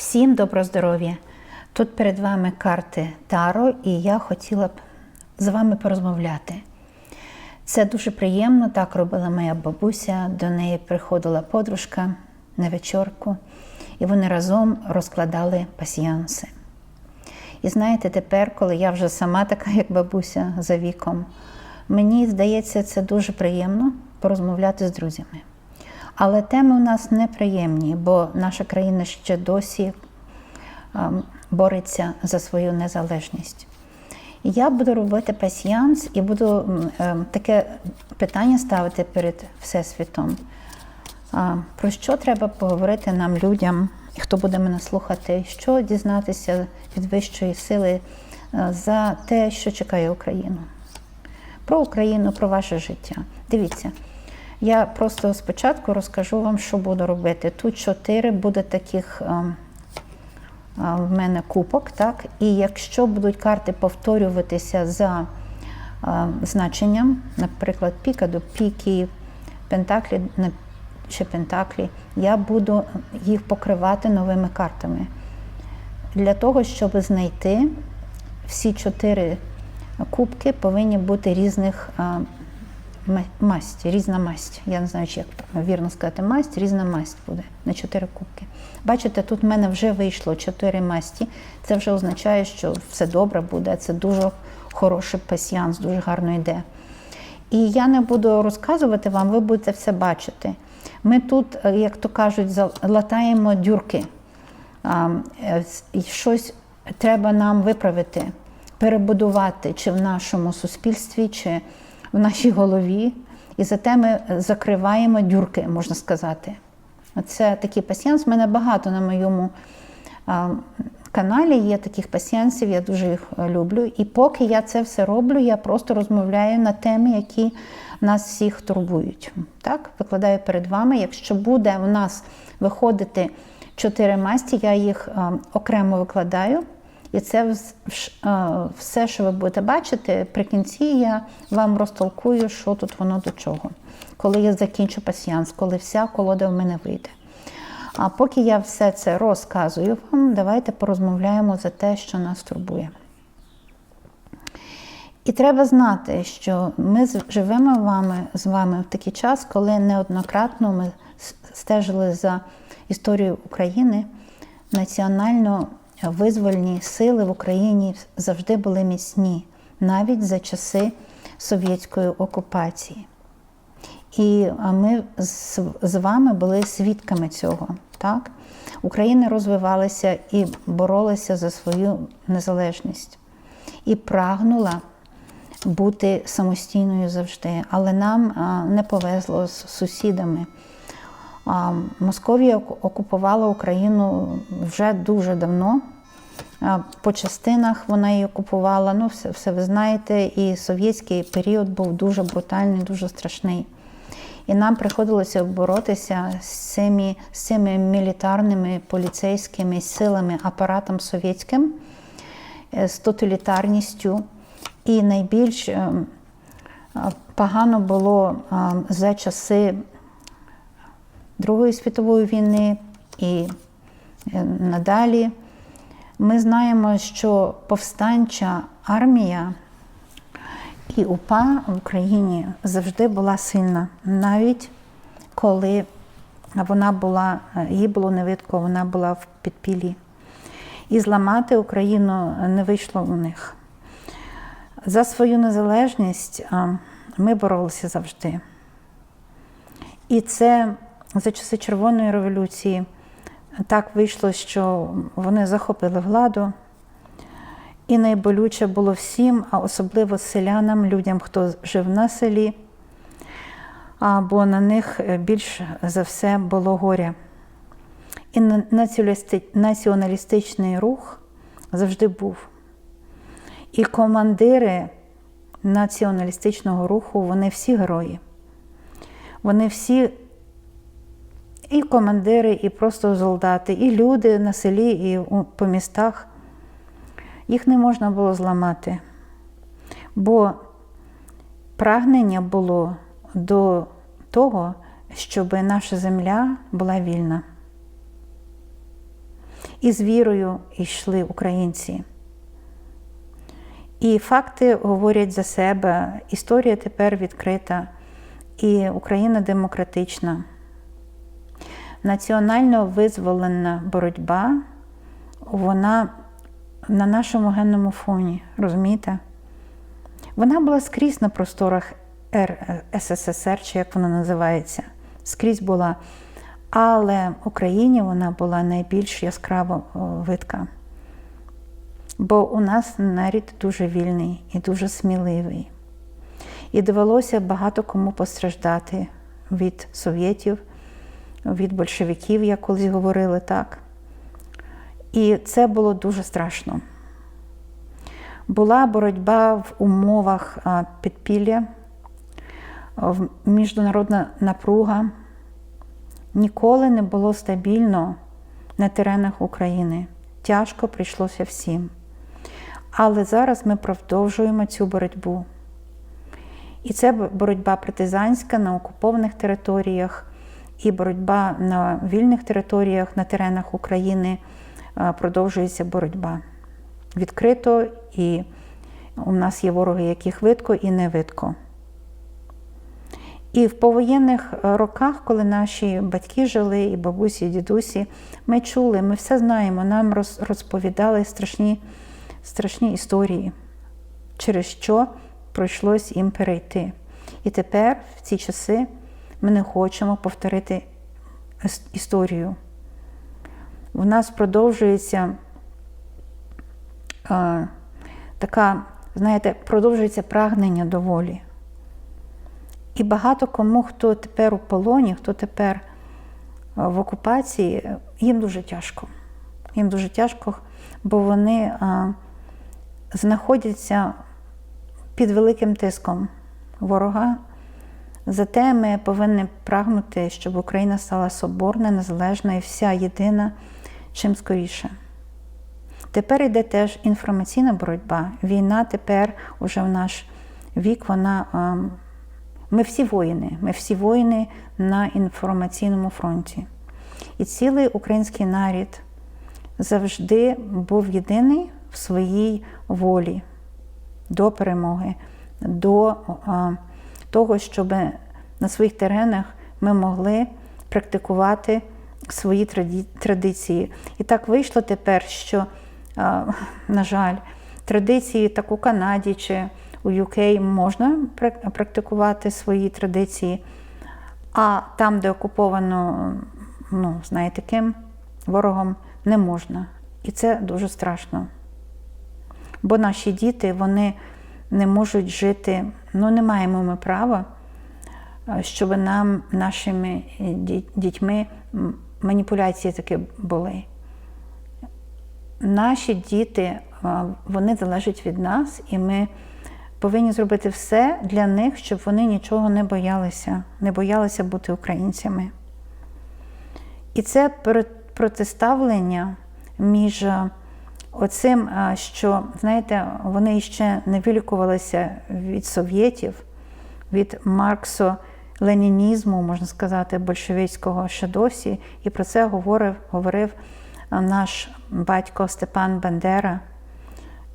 Всім добро здоров'я! Тут перед вами карти Таро, і я хотіла б з вами порозмовляти. Це дуже приємно, так робила моя бабуся. До неї приходила подружка на вечірку, і вони разом розкладали пасіянси. І знаєте, тепер, коли я вже сама така, як бабуся за віком, мені здається, це дуже приємно порозмовляти з друзями. Але теми у нас неприємні, бо наша країна ще досі ем, бореться за свою незалежність. Я буду робити пасіянс і буду ем, таке питання ставити перед Всесвітом. Про що треба поговорити нам, людям, хто буде мене слухати, що дізнатися від вищої сили е, за те, що чекає Україну? Про Україну, про ваше життя. Дивіться, я просто спочатку розкажу вам, що буду робити. Тут чотири буде таких ем, в мене кубок, так? І якщо будуть карти повторюватися за значенням, наприклад, піка до піки, пентаклі чи пентаклі, я буду їх покривати новими картами. Для того, щоб знайти всі чотири кубки, повинні бути різних ма- масті, різна масть. Я не знаю, чи як вірно сказати масть, різна масть буде на чотири кубки. Бачите, тут в мене вже вийшло чотири масті. Це вже означає, що все добре буде. Це дуже хороший пасіянс, дуже гарно йде. І я не буду розказувати вам, ви будете все бачити. Ми тут, е, як то кажуть, залатаємо дюрки. Е, щось треба нам виправити, перебудувати чи в нашому суспільстві, чи в нашій голові. І зате ми закриваємо дюрки, можна сказати. Це такий пасіянс. У мене багато на моєму каналі є таких пасіянсів, я дуже їх е, люблю. І поки я це все роблю, я просто розмовляю на теми, які нас всіх турбують. Так, викладаю перед вами. Якщо буде у нас виходити чотири масті, я їх окремо викладаю. І це все, що ви будете бачити, при кінці я вам розтолкую, що тут воно до чого. Коли я закінчу пасіянс, коли вся колода в мене вийде. А поки я все це розказую вам, давайте порозмовляємо за те, що нас турбує. І треба знати, що ми живемо вами, з вами в такий час, коли неоднократно ми стежили за історією України. Національно визвольні сили в Україні завжди були міцні, навіть за часи совєтської окупації. І ми з, вами були свідками цього. Так? Україна розвивалася і боролася за свою незалежність і прагнула бути самостійною завжди. Але нам не повезло з сусідами. Московія окупувала Україну вже дуже давно. По частинах вона її окупувала. Ну, все, все ви знаєте, і совєтський період був дуже брутальний, дуже страшний. І нам приходилося боротися з цими, з цими мілітарними поліцейськими силами, апаратом совєтським, е, з тоталітарністю. І найбільш ем, погано було за часи Другої світової війни і е, надалі. Ми знаємо, що повстанча армія і УПА в Україні завжди була сильна, навіть коли вона була, їй було невидко, вона була в підпіллі. І зламати Україну не вийшло у них. За свою незалежність ми боролися завжди. І це за часи Червоної революції так вийшло, що вони захопили владу. І найболюче було всім, а особливо селянам, людям, хто жив на селі, бо на них е, більш за все було горя. І націоналістичний рух завжди був. І командири націоналістичного руху, вони всі герої. Вони всі і командири, і просто солдати, і люди на селі, і по містах. Їх не можна було зламати, бо прагнення було до того, щоб наша земля була вільна. і з вірою йшли українці. І факти говорять за себе. Історія тепер відкрита, і Україна демократична. Національно визволена боротьба, вона на нашому генному фоні, розумієте? Вона була скрізь на просторах Р- СССР, чи як вона називається, скрізь була. Але в Україні вона була найбільш яскраво видка. Бо у нас нарід дуже вільний і дуже сміливий. І довелося багато кому постраждати від совєтів, від большевиків, як колись говорили так. І це було дуже страшно. Була боротьба в умовах підпілля, міжнародна напруга. Ніколи не було стабільно на теренах України. Тяжко прийшлося всім. Але зараз ми продовжуємо цю боротьбу. І це боротьба партизанська на окупованих територіях, і боротьба на вільних територіях, на теренах України е, продовжується боротьба. Відкрито, і у нас є вороги, яких видко і не видко. І в повоєнних е, роках, коли наші батьки жили, і бабусі, і дідусі, ми чули, ми все знаємо, нам розповідали страшні, страшні історії, через що прийшлось їм перейти. І тепер, в ці часи, ми не хочемо повторити історію. В нас продовжується е, така, знаєте, продовжується прагнення до волі. І багато кому, хто тепер у полоні, хто тепер е, в окупації, їм дуже тяжко. Їм дуже тяжко, бо вони а, знаходяться під великим тиском ворога. Зате ми повинні прагнути, щоб Україна стала соборна, незалежна і вся єдина чим скоріше. Тепер йде теж інформаційна боротьба. Війна тепер уже в наш вік, вона. Ми всі воїни, ми всі воїни на інформаційному фронті. І цілий український нарід завжди був єдиний в своїй волі до перемоги, до а, того, щоб на своїх теренах ми могли практикувати свої традиції. І так вийшло тепер, що, на жаль, традиції так у Канаді чи у UK можна практикувати свої традиції, а там, де окуповано, ну, знаєте, ким ворогом, не можна. І це дуже страшно. Бо наші діти вони не можуть жити, ну не маємо ми права, е, щоб нам, нашими е, дітьми, маніпуляції такі були. Наші діти, е, вони залежать від нас, і ми повинні зробити все для них, щоб вони нічого не боялися, не боялися бути українцями. І це протиставлення між оцим, що, знаєте, вони ще не вилікувалися від совєтів, від марксо-ленінізму, можна сказати, большевицького ще досі. І про це говорив, говорив наш батько Степан Бандера,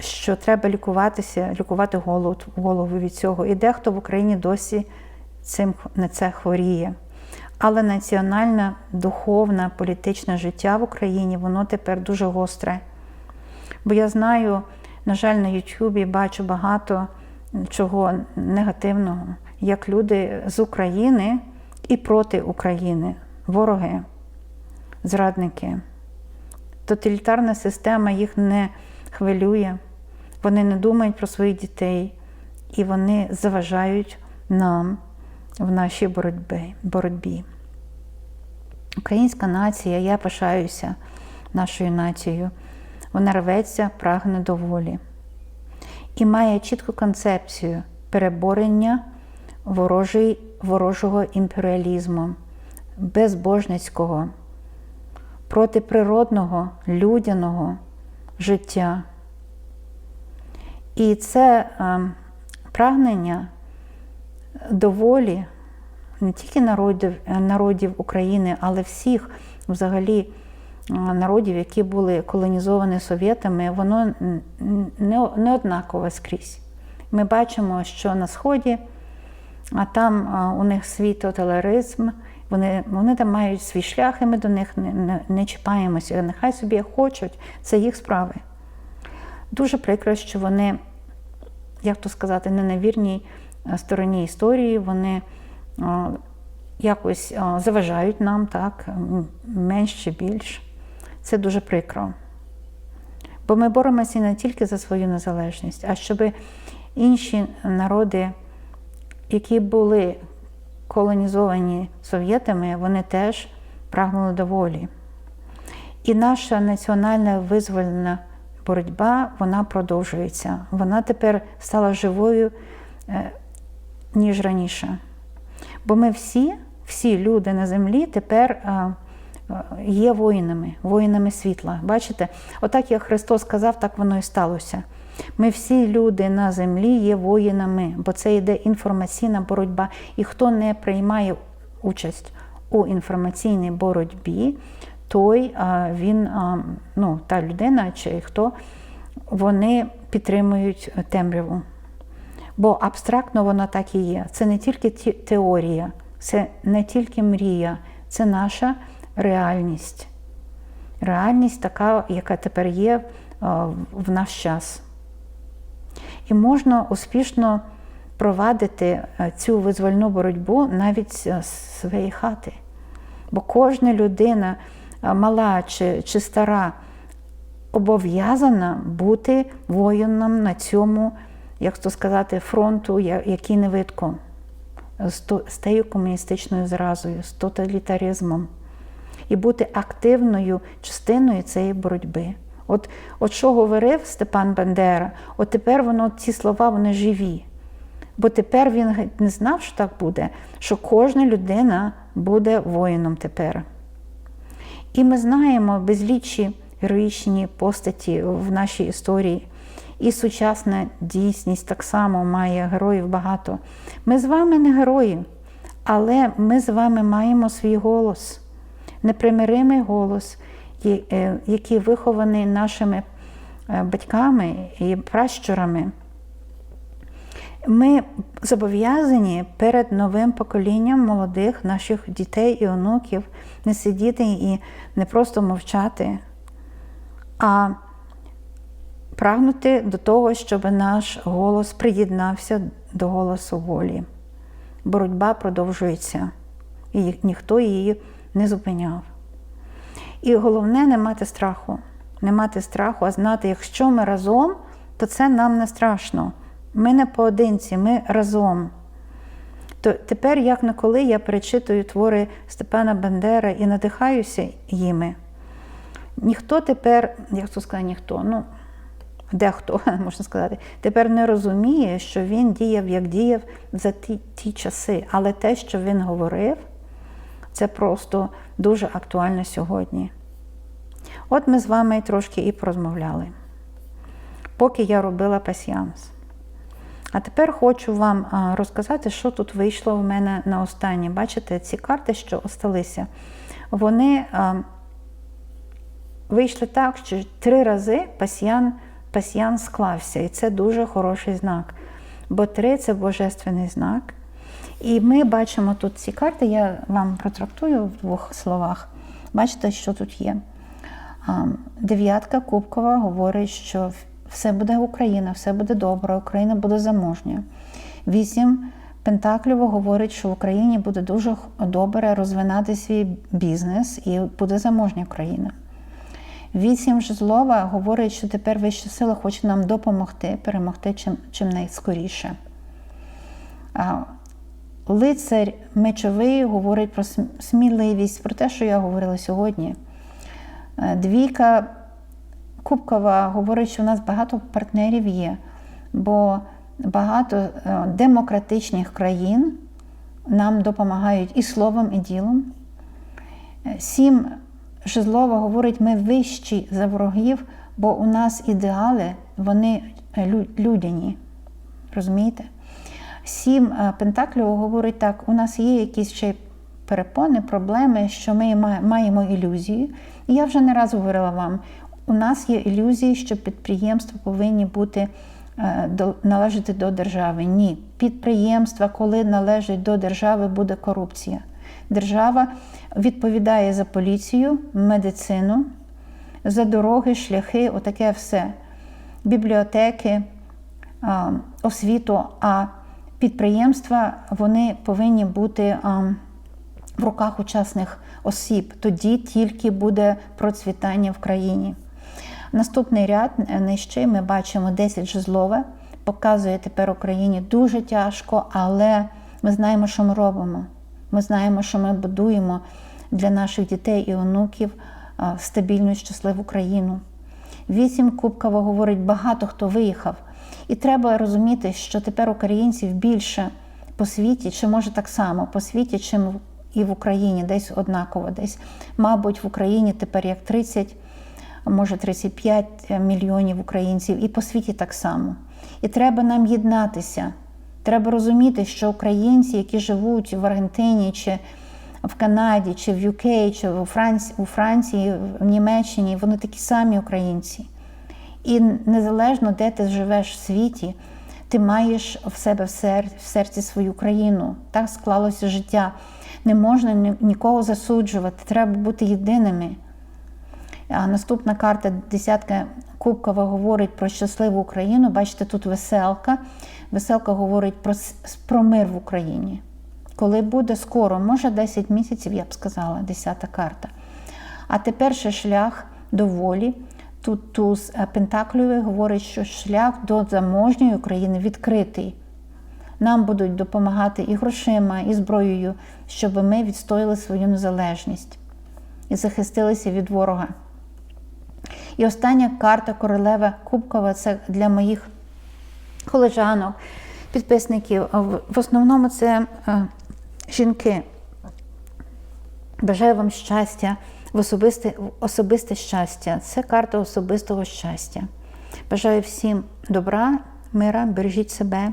що треба лікуватися, лікувати голову, голову від цього. І дехто в Україні досі цим на це хворіє. Але національне, духовне, політичне життя в Україні воно тепер дуже гостре. Бо я знаю, на жаль, на Ютубі бачу багато чого негативного, як люди з України і проти України, вороги, зрадники. Тоталітарна система їх не хвилює, вони не думають про своїх дітей, і вони заважають нам в нашій боротьбі. боротьбі. Українська нація, я пишаюся нашою нацією, вона рветься, прагне до волі і має чітку концепцію переборення ворожий, ворожого імперіалізму, безбожницького, протиприродного, людяного життя. І це е, прагнення до волі не тільки народів, народів України, але всіх взагалі народів, які були колонізовані совєтами, воно не, однакове скрізь. Ми бачимо, що на Сході, а там а, у них свій тоталаризм, вони, вони там мають свій шлях, і ми до них не, не, не чіпаємося. Нехай собі хочуть, це їх справи. Дуже прикро, що вони, як то сказати, не на вірній е, стороні історії, вони е, якось е, заважають нам, так, менш чи більш. Це дуже прикро. Бо ми боремося не тільки за свою незалежність, а щоб інші народи, які були колонізовані совєтами, вони теж прагнули до волі. І наша національна визвольна боротьба вона продовжується. Вона тепер стала живою, е, ніж раніше. Бо ми всі, всі люди на землі тепер е, є воїнами, воїнами світла. Бачите, отак як Христос сказав, так воно і сталося. Ми всі люди на землі є воїнами, бо це йде інформаційна боротьба. І хто не приймає участь у інформаційній боротьбі, той він, ну, та людина чи хто, вони підтримують темряву. Бо абстрактно воно так і є. Це не тільки ті- теорія, це не тільки мрія, це наша реальність. Реальність така, яка тепер є в наш час. І можна успішно провадити е, цю визвольну боротьбу навіть з своєї хати. Бо кожна людина, е, мала чи, чи стара, обов'язана бути воїном на цьому, як то сказати, фронту, який не видко, з тією комуністичною зразою, з тоталітаризмом. І бути активною частиною цієї боротьби. От, от що говорив Степан Бандера, от тепер воно, ці слова вони живі. Бо тепер він не знав, що так буде, що кожна людина буде воїном тепер. І ми знаємо безлічі героїчні постаті в нашій історії. І сучасна дійсність так само має героїв багато. Ми з вами не герої, але ми з вами маємо свій голос, непримиримий голос, е, який вихований нашими е, батьками і пращурами. Ми зобов'язані перед новим поколінням молодих наших дітей і онуків не сидіти і не просто мовчати, а прагнути до того, щоб наш голос приєднався до голосу волі. Боротьба продовжується, і ніхто її не зупиняв. І головне не мати страху. Не мати страху, а знати, якщо ми разом, то це нам не страшно. Ми не поодинці, ми разом. То тепер, як ніколи, я перечитую твори Степана Бандера і надихаюся їми. Ніхто тепер, як то сказати, ніхто, ну, дехто, можна сказати, тепер не розуміє, що він діяв, як діяв за ті, ті часи. Але те, що він говорив, це просто дуже актуально сьогодні. От ми з вами трошки і порозмовляли, поки я робила пасіанс. А тепер хочу вам розказати, що тут вийшло в мене на останнє. Бачите, ці карти, що осталися, вони вийшли так, що три рази пасіян, пасіян склався. І це дуже хороший знак. Бо три це божественний знак. І ми бачимо тут ці карти, я вам протрактую в двох словах. Бачите, що тут є. Дев'ятка Кубкова говорить, що все буде Україна, все буде добре, Україна буде заможня. Вісім Пентаклів говорить, що в Україні буде дуже добре розвинати свій бізнес і буде заможня країна. Вісім жезлова говорить, що тепер вища сила хоче нам допомогти, перемогти чим, чим найскоріше. Лицар мечовий говорить про сміливість, про те, що я говорила сьогодні. Е, Двійка Кубкова говорить, що у нас багато партнерів є, бо багато е, демократичних країн нам допомагають і словом, і ділом. Е, Сім Жезлова говорить, ми вищі за ворогів, бо у нас ідеали, вони людяні. Розумієте? Сім е, Пентаклів говорить так: у нас є якісь ще перепони, проблеми, що ми маємо ілюзію. І я вже не раз говорила вам: у нас є ілюзії, що підприємства повинні бути е, належати до держави. Ні, підприємства, коли належать до держави, буде корупція. Держава відповідає за поліцію, медицину, за дороги, шляхи, отаке все, бібліотеки, освіту. А підприємства вони повинні бути в руках учасних осіб. Тоді тільки буде процвітання в країні. Наступний ряд е, нижче ми бачимо 10 жезлове. Показує тепер Україні дуже тяжко, але ми знаємо, що ми робимо. Ми знаємо, що ми будуємо для наших дітей і онуків стабільну і щасливу країну. Вісім Кубкова говорить, багато хто виїхав. І треба розуміти, що тепер українців більше по світі, чи може так само по світі, чим і в Україні, десь однаково, десь, мабуть, в Україні тепер як 30, може 35 мільйонів українців, і по світі так само. І треба нам єднатися. Треба розуміти, що українці, які живуть в Аргентині чи в Канаді, чи в UK, чи у Франції, у Франції, в Німеччині, вони такі самі українці. І незалежно, де ти живеш в світі, ти маєш в себе в, сер- в серці свою країну. Так склалося життя. Не можна нікого засуджувати, треба бути єдиними. А наступна карта десятка Кубкова говорить про щасливу Україну. Бачите, тут веселка. Веселка говорить про, про мир в Україні. Коли буде скоро, може 10 місяців, я б сказала, десята карта. А тепер ще шлях до волі. Тут туз е, говорить, що шлях до заможньої України відкритий. Нам будуть допомагати і грошима, і зброєю, щоб ми відстояли свою незалежність і захистилися від ворога. І остання карта королева Кубкова це для моїх колежанок, підписників. В- В основному це е, жінки. Бажаю вам щастя, в особисте, в особисте щастя. Це карта особистого щастя. Бажаю всім добра, мира, бережіть себе,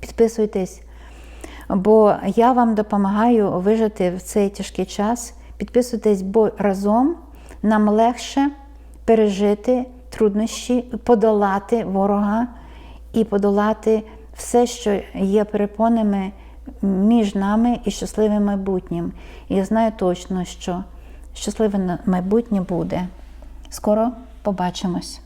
підписуйтесь, бо я вам допомагаю вижити в цей тяжкий час. Підписуйтесь, бо разом нам легше пережити труднощі, подолати ворога і подолати все, що є перепонами між нами і щасливим майбутнім. І я знаю точно, що щасливе майбутнє буде. Скоро побачимось.